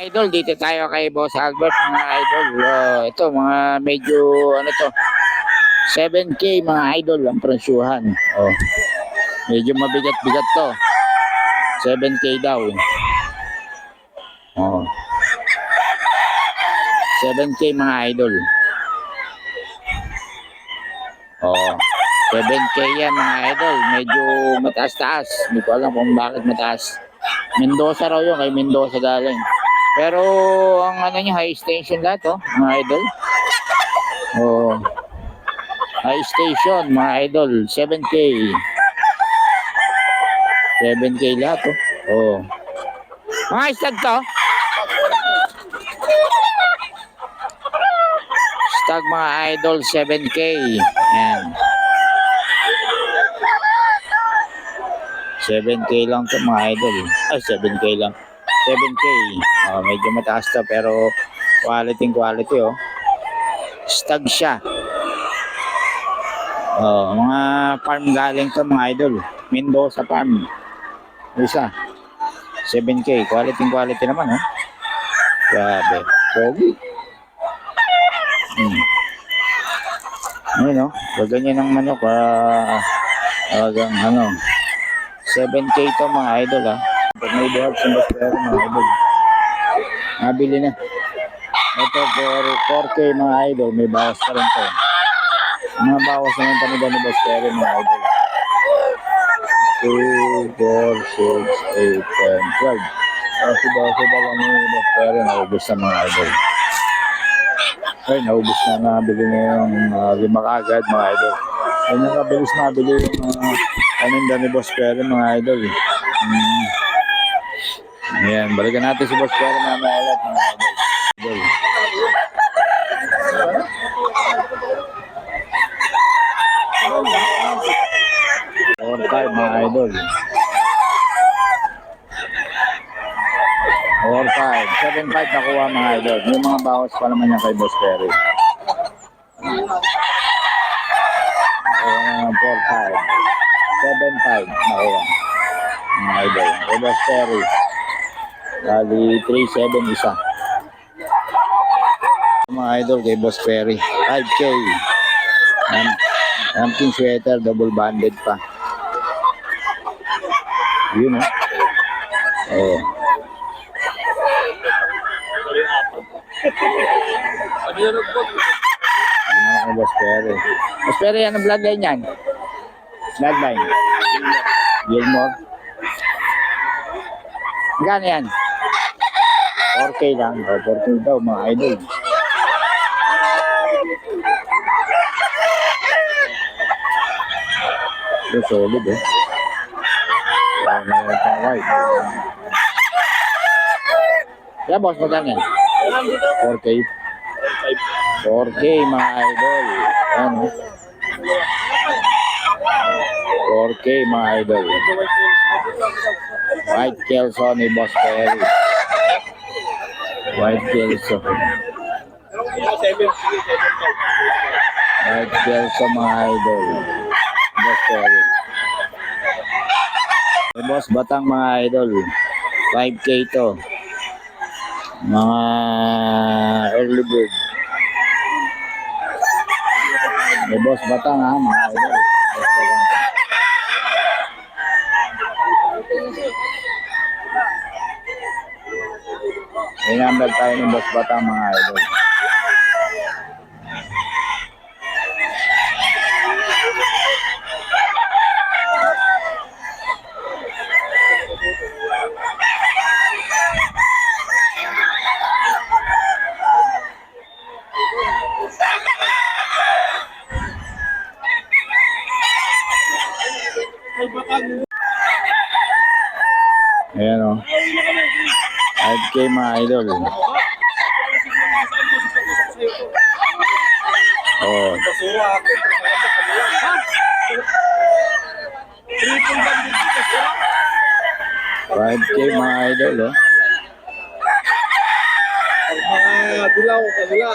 Idol, dito tayo kay Boss Albert, mga idol. Uh, ito, mga medyo, ano to, 7K mga idol ang presyuhan. Oh. Medyo mabigat-bigat to. 7K daw. Oh. 7K mga idol. Oh. 7K yan mga idol. Medyo mataas-taas. Hindi ko alam kung bakit mataas. Mendoza raw yun. Kay Mendoza galing. Pero ang ano niya, high station lahat oh, mga idol. Oh. High station, mga idol. 7K. 7K lahat oh. Oh. Mga stag to. Stag mga idol, 7K. Yan. 7K lang to mga idol. Ay, 7K lang. 7K. Oh, medyo mataas to pero quality quality oh. Stag siya. Oh, mga farm galing to mga idol. Mendoza farm. Isa. 7K. Quality quality naman oh. Grabe. Pogi. Hmm. Ayun oh. Gaganyan ng manok. Ah, talagang ano. 7K to mga idol ah. Pag may buhat sa Bastero mga idol. Nabili na. Ito for 4K mga idol. May bawas pa rin to. Mga bawas naman kami doon ni Bastero mga idol. 2, 4, 6, 8, 10, 12. Kasi daw sila lang ni Bastero. Naubos na mga idol. Ay, naubos na nabili na yung uh, lima kagad mga idol. Ay, nakabilis nabili yung uh, paninda ni Boss Pero mga idol. Hmm. Ayan, balikan natin si Boss Pero mamaya ulit mga idol. idol. Four five mga idol. Five. Seven five nakuha mga idol. Yung mga bawas pa naman yan kay Boss Pero. Ayan, four five. Seven five nakuha. Mga idol. Boss Pero. Bali, 3-7 isa. Mga idol kay Boss Perry. 5K. Yan. Amping sweater, double banded pa. Yun oh. Oh. Ano kay Boss Perry. Boss Perry, anong bloodline yan? Bloodline. Gilmore. Magkano yan? 4K lang. O, 4K daw, mga idol. Ito, solid eh. Wala na pang white. Kaya boss, magkano yan? 4K. 4K, mga idol. Ayan, oh. 4K, mga idol. White Kelso ni Boss Perry. White Kelso. White Kelso mga idol. Boss Perry. May Boss Batang mga idol. 5K to. Mga early bird. Boss Batang ha mga idol. Boss Number tayo ng Boss Batang mga idol. Ayan o. 5K mga idol. Oh, Five K mga idol, oh. Mga dilaw, kanila.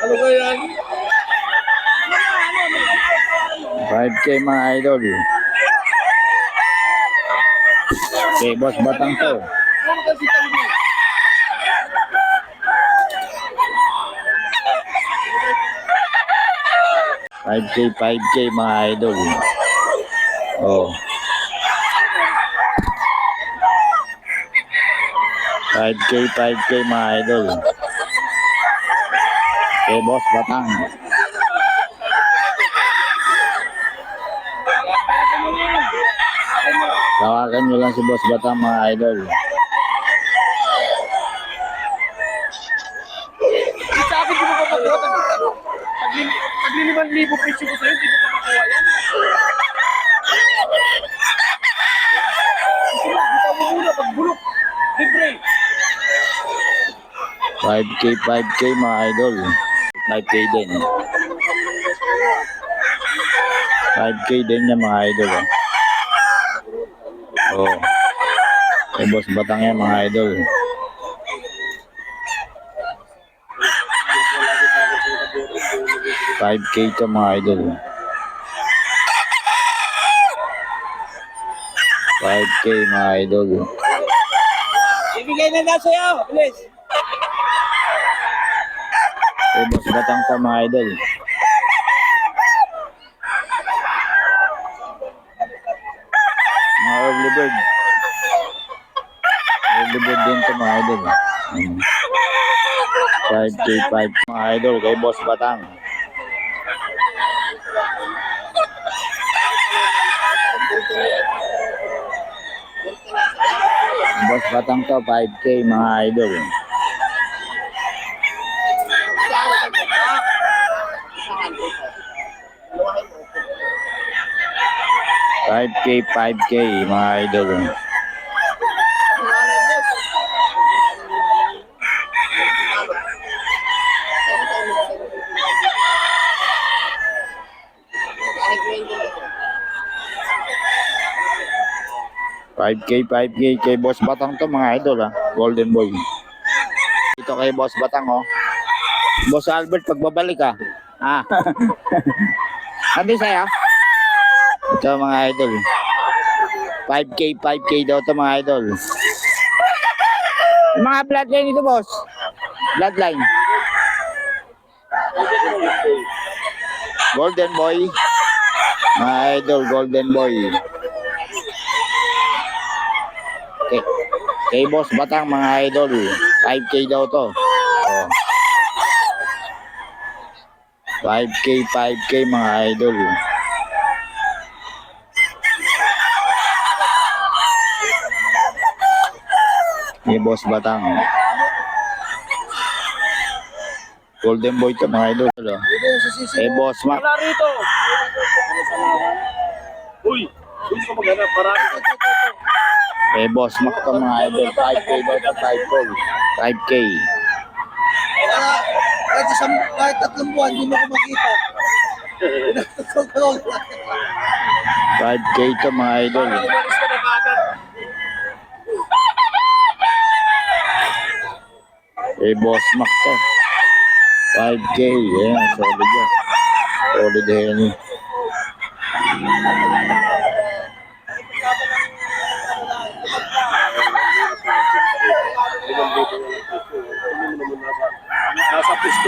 Ano ba yan? 5K mga idol. Okay, boss, batang to. Ano kasi kami? 5K, 5K mga idol. Oh. 5K, 5K mga idol. Kay Boss Batang. Tawagan nyo lang si Boss Batang mga idol. Sa akin, di mo pa makuha. Taglilimang libo presyo ko sa'yo, di mo pa makuha yan. Sige na, bitaw mo muna, pagbulok. Libre. 5K, 5K mga idol. 5K din. 5K din yan mga idol. Oh. oh. Kay Boss Batang yan mga idol. Five K to mga idol. Five K mga idol. Ibigay na na sa'yo, bilis. Boss Batang to mga idol. Mga early bird. Early bird din to mga idol. Mm. 5K, 5 mga idol kay Boss Batang. Boss Batang to, 5K mga idol. Five K, five K, mga idol. Five K, five K kay Boss Batang to mga idol ha. Golden Boy. Ito kay Boss Batang oh. Boss Albert, pagbabalik ka. Ah. Ano sa'yo? Ito mga idol. 5K, 5K daw to mga idol. Yung Mga bloodline ito, boss. Bloodline. Golden boy. Mga idol, golden boy. Okay. Kay boss batang mga idol. 5K daw to. Oh. 5K, 5K mga idol. Ni Boss Batang. Golden Boy to mga idol. Oh. Mo. Boss Mac. Wala rito. Uy, ka maghanap. Marami ka dito. Eh, Boss Mac to mga idol. 5K daw to 5K. 5K. Kaya, kahit isang, kahit tatlong buwan, hindi mo ko makita. 5K to mga idol. Eh, Boss Mac to. 5K. Ayan, solid yan. Solid Henny.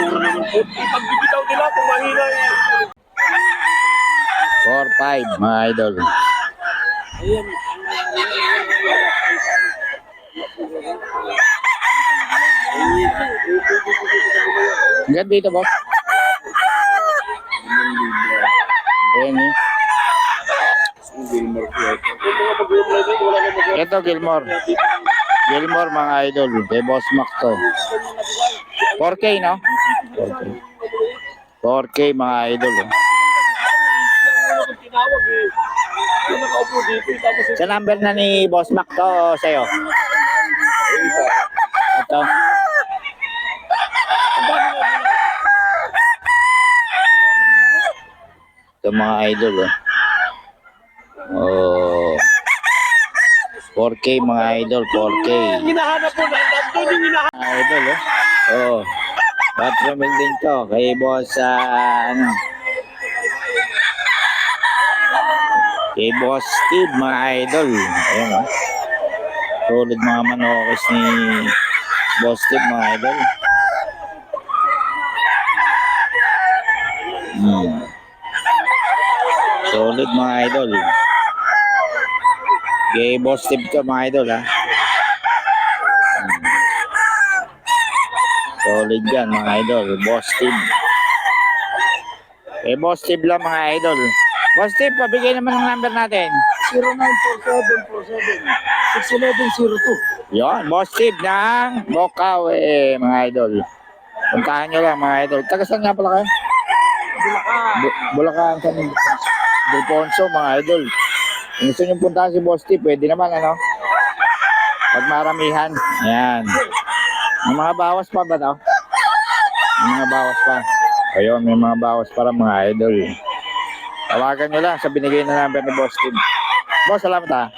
Postura naman po. Pagbibitaw nila kung mahina eh. 4-5 mga idol. Hanggang dito, boss. Na mag Ito, Gilmore. Gilmore, mga idol. Kay Boss Mac to. 4K, no? 4K. 4K, mga idol. eh. Eh, Sa number na ni Boss Mac to sa'yo? Ito. Ito, mga idol. Oh. oh. 4K, mga idol. 4K. Ang hinahanap hinahanap. Mga idol, oh. Oh. Patramil din to. Kay Boss, ah, ano. Kay Boss Steve, mga idol. Ayan, oh. Solid mga manokis ni Boss Steve, mga idol. Hmm. Solid mga idol. Gay boss tip to mga idol ha. Solid yan mga idol. Boss tip. Eh boss tip lang mga idol. Boss tip, pabigay naman ng number natin. 0947-47-61102. Yon, boss tip ng Bokaw eh mga idol. Puntahan nyo lang mga idol. Taga saan nga pala kayo? Bulacan. Bu- Bulacan sa Delfonso, mga idol. Kung gusto nyo puntahan si Boss T, pwede naman, ano? Pag maramihan. Ayan. May mga bawas pa ba daw? May mga bawas pa. Ayun, may mga bawas para mga idol. Tawagan nyo lang sa binigay na number ni Boss T. Boss, salamat ah.